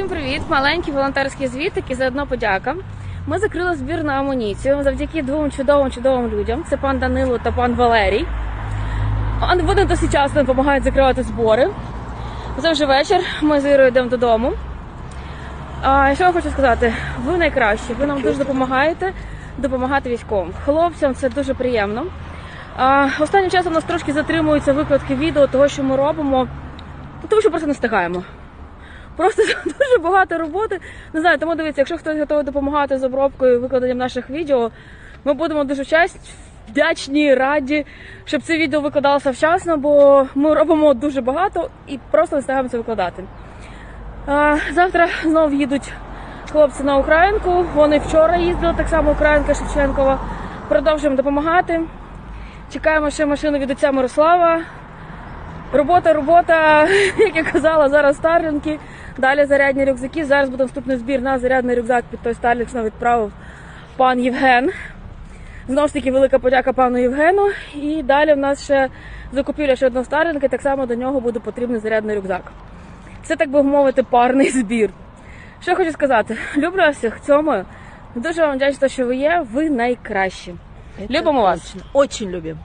Всім привіт! Маленький волонтерський звіт, і заодно подяка. Ми закрили збір на амуніцію завдяки двом чудовим чудовим людям. Це пан Данило та пан Валерій. Вони досить часто допомагають закривати збори. Це вже вечір. Ми з Ірою йдемо додому. А що я хочу сказати? Ви найкращі. Ви нам дуже допомагаєте допомагати військовим. Хлопцям це дуже приємно. А, останнім часом у нас трошки затримуються викладки відео того, що ми робимо, ну, тому що просто не встигаємо. Просто дуже багато роботи. Не знаю, тому дивіться, якщо хтось готовий допомагати з обробкою викладенням наших відео, ми будемо дуже честь, вдячні, раді, щоб це відео викладалося вчасно, бо ми робимо дуже багато і просто не встигаємо це викладати. А, Завтра знову їдуть хлопці на Українку. Вони вчора їздили, так само Українка Шевченкова. Продовжуємо допомагати. Чекаємо ще машину від отця Мирослава. Робота, робота, як я казала, зараз старлінки, далі зарядні рюкзаки. Зараз буде вступний збір на зарядний рюкзак під той старлінг, що нам відправив пан Євген. Знову ж таки, велика подяка пану Євгену. І далі в нас ще закупівля ще одного старлінга, так само до нього буде потрібний зарядний рюкзак. Це, так би мовити, парний збір. Що хочу сказати? Люблю вас всіх цьому. Дуже вам вдячна, що ви є. Ви найкращі. Любимо вас. Очень любим.